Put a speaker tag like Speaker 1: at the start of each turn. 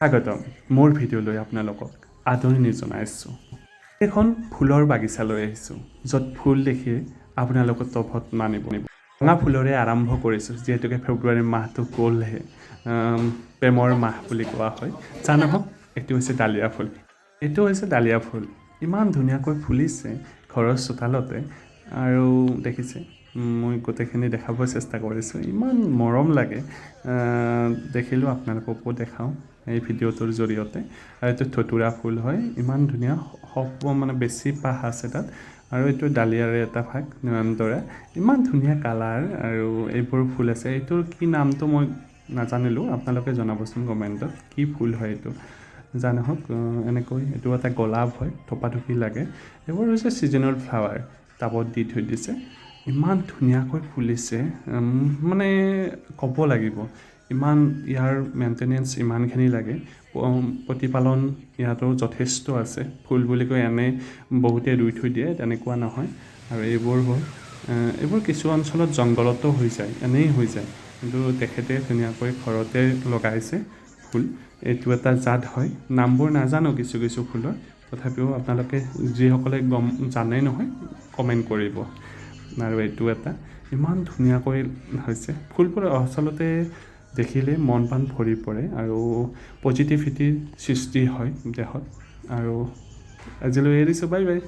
Speaker 1: স্বাগতম। মোৰ ভিডিঅ'লৈ আপোনালোকক আদৰণি জনাইছোঁ। এখন ফুলৰ বাগিচা লৈ আহিছোঁ য'ত ফুল দেখি আপোনালোকৰ তভত মানিব ৰঙা ফুলৰে আৰম্ভ কৰিছোঁ যিহেতুকে ফেব্ৰুৱাৰী মাহটো গ'লহে প্ৰেমৰ মাহ বুলি কোৱা হয়। নহওক এইটো হৈছে ডালিয়া ফুল। এইটো হৈছে ডালিয়া ফুল। ইমান ধুনীয়াকৈ ফুলিছে ঘৰৰ চোতালতে আৰু দেখিছে। মই গোটেইখিনি দেখাব চেষ্টা কৰিছোঁ। ইমান মৰম লাগে। দেখিলোঁ আপোনালোককো দেখাওঁ এই ভিডিঅ'টোৰ জৰিয়তে। আৰু এইটো ধতুৰা ফুল হয়। ইমান ধুনীয়া সপ মানে বেছি পাহ আছে তাত। আৰু এইটো ডালিয়াৰে এটা ভাগ নয়নতৰা ইমান ধুনীয়া কালাৰ আৰু এইবোৰ ফুল আছে। এইটোৰ কি নামটো মই নাজানিলোঁ। আপোনালোকে জনাবচোন কমেণ্টত কি ফুল হয় এইটো। যা নহওক আহ, এনেকৈ এইটো এটা গোলাপ হয় থপাথপি লাগে। এইবোৰ হৈছে ছিজনেল ফ্লাৱাৰ। টাবত দি থৈ দিছে। ইমান ধুনীয়াকৈ ফুলিছে মানে ক'ব লাগিব ইমান ইয়াৰ মেইনটেনেঞ্চ ইমানখিনি লাগে। প্ৰতিপালন ইয়াতো যথেষ্ট আছে ফুল বুলি কৈ এনে বহুতে ৰুই থৈ দিয়ে তেনেকুৱা নহয়। আৰু এইবোৰ হ'ল এইবোৰ কিছু অঞ্চলত জংঘলতো হৈ যায় এনেই হৈ যায়। কিন্তু তেখেতে ধুনীয়াকৈ ঘৰতে লগাইছে ফুল। এইটো এটা জাত হয়। নামবোৰ নাজানো কিছু কিছু ফুলৰ। তথাপিও আপোনালোকে যিসকলে গম জানে নহয় কমেণ্ট কৰিব। আৰু এইটো এটা ইমান ধুনীয়াকৈ হৈছে ফুলবোৰ আচলতে দেখিলে মন প্ৰাণ ভৰি পৰে আৰু পজিটিভিটিৰ সৃষ্টি হয় দেহত। আৰু আজিলৈ এৰিছোঁ বাই বাই।